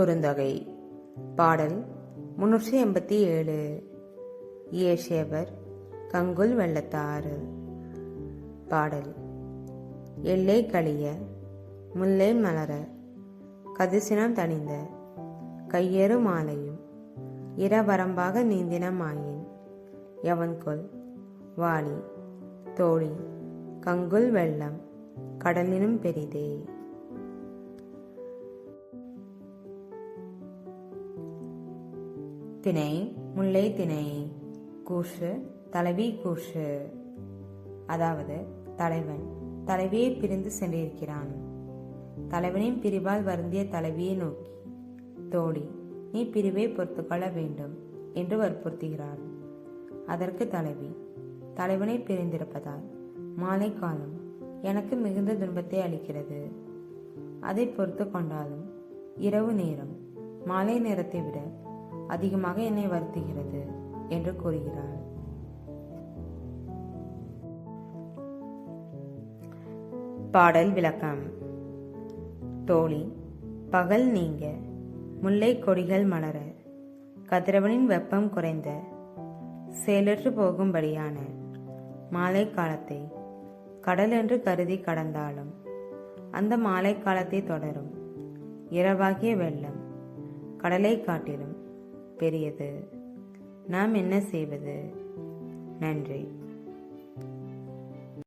குறுந்தொகை. பாடல் முன்னூற்றி எண்பத்தி ஏழு. இயேசேவர் கங்குல் வெள்ளத்தாறு. பாடல் எல்லை கழிய முல்லை மலர கதிசினம் தணிந்த கையேறு மாலையும் இரவரம்பாக நீந்தினமாயின் எவன்கொல் வாளி தோழி கங்குல் வெள்ளம் கடலினும் பெரிதே. திணை முல்லை திணை கூஷு தலைவி கூஷு அதாவது தலைவன் தலைவியை பிரிந்து சென்றிருக்கிறான். தலைவனின் பிரிவால் வருந்திய தலைவியை நோக்கி தோழி நீ பிரிவை பொறுத்துக்கொள்ள வேண்டும் என்று வற்புறுத்துகிறாள் அதற்கு தலைவி தலைவனை பிரிந்திருப்பதால் மாலை காலம் எனக்கு மிகுந்த துன்பத்தை அளிக்கிறது. அதை பொறுத்து கொண்டாலும் இரவு நேரம் மாலை நேரத்தை விட அதிகமாக என்னை வருத்துகிறது என்று கூறுகிறார். பாடல் விளக்கம். தோழி பகல் நீங்க முல்லை கொடிகள் மலர கதிரவனின் வெப்பம் குறைந்த செயலற்று போகும்படியான மாலை காலத்தை கடல் என்று கருதி கடந்தாலும் அந்த மாலை காலத்தை தொடரும். இரவாகிய வெள்ளம் கடலை காட்டிலும் பெரியது. நாம் என்ன செய்வது? நன்றி.